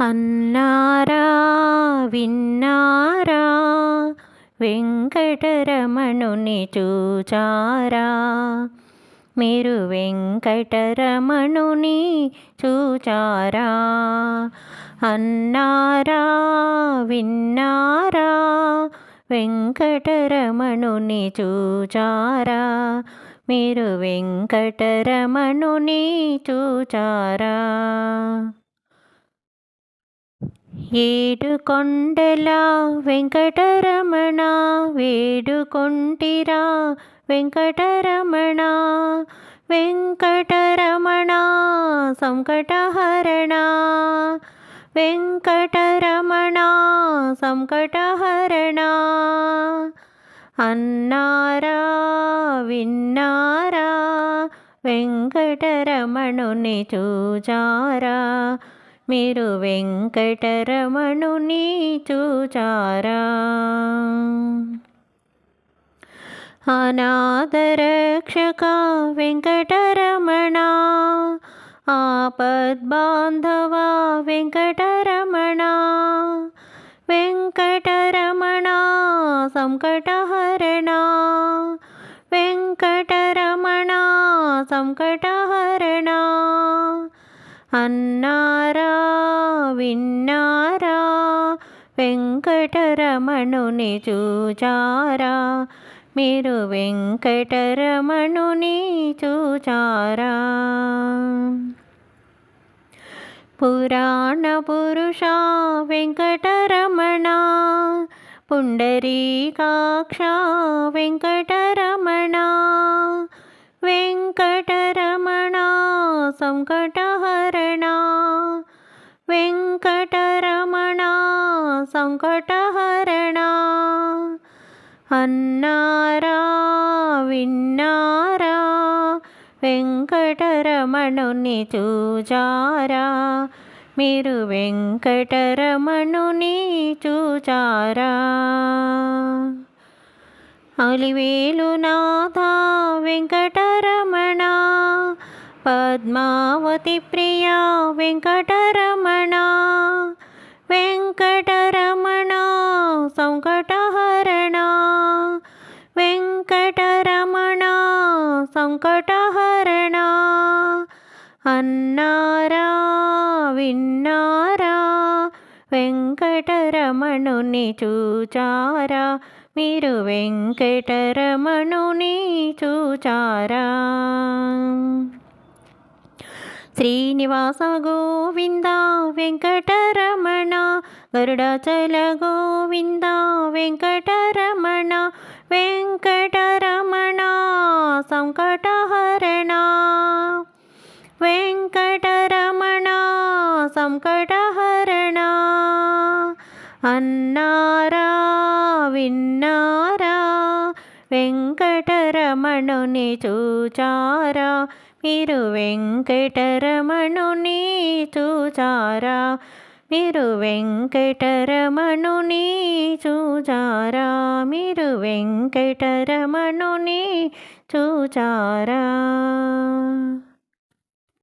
అన్నారా విన్నారా? వెంకటరమణుని చూచారా? మీరు వెంకటరమణుని చూచారా? అన్నారా విన్నారా? వెంకటరమణుని చూచారా? మీరు వెంకటరమణుని చూచారా? ఏడు కొండల వెంకటరమణ వేడుకొంటిరా వెంకటరమణ. వెంకటరమణ సంకటహరణ. వెంకటరమణ సంకటహరణ. అన్నారా విన్నారా వెంకటరమణుని చూచారా మీరు వెంకటరమణుని చూచారా అనాథరక్షక వెంకటరమణ ఆపద్బాంధవ వెంకటరమణ వెంకటరమణ సంకటహరణ వెంకటరమణ సంకటహరణ అన్నారా విన్నారా? వెంకటరమణుని చూచారా? మీరు వెంకటరమణుని చూచారా? పురాణ పురుష వెంకటరమణ పుండరీకాక్ష వెంకటరమణ వెంకటరమణ సంకటహరణ వెంకటరమణ సంకటహరణ. అన్నారా విన్నారా వెంకటరమణుని చూచారా? మీరు వెంకటరమణుని చూచారా? అలివేలు నాథ వెంకటరమణ పద్మావతి ప్రియా వెంకటరమణ వెంకటరమణ సంకటహరణ వెంకటరమణ సంకటహరణ. అన్నారా విన్నారా వెంకటరమణుని చూచారా? మీరు వెంకటరమణుని చూచారా? శ్రీనివాస గోవింద వెంకటరమణ గరుడాచల గోవింద వెంకటరమణ వెంకటరమణ సంకటహరణ వెంకటరమణ సంకటహరణ. అన్నారా విన్నారా వెంకటరమణుని చూచారా మీరు వెంకటరమణుని చూచారా? మీరు వెంకటరమణుని చూచారా? మీరు వెంకటరమణుని చూచారా?